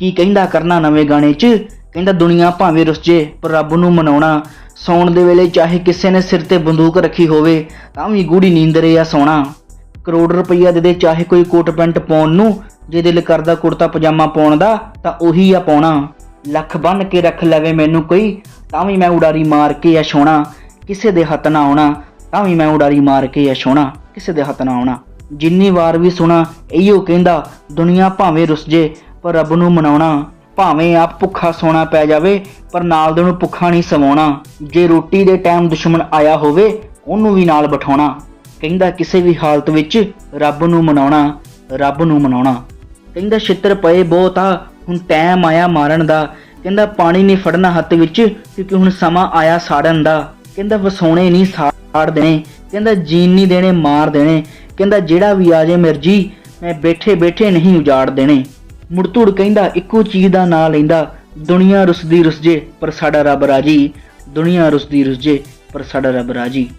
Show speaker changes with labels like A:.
A: ਕੀ ਕਹਿੰਦਾ ਕਰਨਾ ਨਵੇਂ ਗਾਣੇ 'ਚ? ਕਹਿੰਦਾ ਦੁਨੀਆ ਭਾਵੇਂ ਰੁੱਸ ਜੇ, ਪਰ ਰੱਬ ਨੂੰ ਮਨਾਉਣਾ। ਸੌਣ ਦੇ ਵੇਲੇ ਚਾਹੇ ਕਿਸੇ ਨੇ ਸਿਰ ਤੇ ਬੰਦੂਕ ਰੱਖੀ ਹੋਵੇ, ਤਾਂ ਵੀ ਗੂੜੀ ਨੀਂਦਰੇ ਆ ਸੋਣਾ। ਕਰੋੜ ਰੁਪਈਆ ਦੇ ਦੇ ਚਾਹੇ ਕੋਈ ਕੋਟ ਪੈਂਟ ਪਾਉਣ ਨੂੰ, ਜੇ ਦਿਲ ਕਰਦਾ ਕੁੜਤਾ ਪਜਾਮਾ ਪਾਉਣ ਦਾ, ਤਾਂ ਉਹੀ ਆ ਪਾਉਣਾ। ਲੱਖ ਬੰਨ ਕੇ ਰੱਖ ਲਵੇ ਮੈਨੂੰ ਕੋਈ, ਤਾਂ ਵੀ ਮੈਂ ਉਡਾਰੀ ਮਾਰ ਕੇ ਆ ਛੋਣਾ ਕਿਸੇ ਦੇ ਹੱਥ ਨਾ ਆਉਣਾ, ਤਾਂ ਵੀ ਮੈਂ ਉਡਾਰੀ ਮਾਰ ਕੇ ਆ ਛੋਣਾ ਕਿਸੇ ਦੇ ਹੱਥ ਨਾ ਆਉਣਾ। ਜਿੰਨੀ ਵਾਰ ਵੀ ਸੁਣਾ, ਇਹੀਓ ਕਹਿੰਦਾ, ਦੁਨੀਆ ਭਾਵੇਂ ਰੁੱਸ ਜੇ ਪਰ ਰੱਬ ਨੂੰ ਮਨਾਉਣਾ ਭਾਵੇਂ ਆਪ ਭੁੱਖਾ ਸੋਣਾ ਪੈ ਜਾਵੇ, ਪਰ ਨਾਲ ਦੇ ਨੂੰ ਭੁੱਖਾ ਨਹੀਂ ਸਵਾਉਣਾ ਜੇ ਰੋਟੀ ਦੇ ਟਾਈਮ ਦੁਸ਼ਮਣ ਆਇਆ ਹੋਵੇ, ਉਹਨੂੰ ਵੀ ਨਾਲ ਬਿਠਾਉਣਾ। ਕਹਿੰਦਾ ਕਿਸੇ ਵੀ ਹਾਲਤ ਵਿੱਚ ਰੱਬ ਨੂੰ ਮਨਾਉਣਾ, ਰੱਬ ਨੂੰ ਮਨਾਉਣਾ। ਕਹਿੰਦਾ ਛਿੱਤਰ ਪਏ ਬਹੁਤ ਆ, ਹੁਣ ਟਾਈਮ ਆਇਆ ਮਾਰਨ ਦਾ। ਕਹਿੰਦਾ ਪਾਣੀ ਨਹੀਂ ਫੜਨਾ ਹੱਥ ਵਿੱਚ, ਕਿਉਂਕਿ ਹੁਣ ਸਮਾਂ ਆਇਆ ਸਾੜਨ ਦਾ। ਕਹਿੰਦਾ ਵਸਾਉਣੇ ਨਹੀਂ ਸਾੜ ਦੇਣੇ। ਕਹਿੰਦਾ ਜੀਣ ਨਹੀਂ ਦੇਣੇ, ਮਾਰ ਦੇਣੇ। ਕਹਿੰਦਾ ਜਿਹੜਾ ਵੀ ਆ ਜੇ ਮਰਜ਼ੀ, ਮੈਂ ਬੈਠੇ ਬੈਠੇ ਨਹੀਂ ਉਜਾੜ ਦੇਣੇ। ਮੁੜਤੁੜ ਕਹਿੰਦਾ, ਇੱਕੋ ਚੀਜ਼ ਦਾ ਨਾਂ ਲੈਂਦਾ, ਦੁਨੀਆ ਰੁਸਦੀ ਰੁਸ ਜੇ, ਪਰ ਸਾਡਾ ਰੱਬ ਰਾਜੀ। ਦੁਨੀਆ ਰੁਸਦੀ ਰੁਸ ਜੇ, ਪਰ ਸਾਡਾ ਰੱਬ ਰਾਜੀ।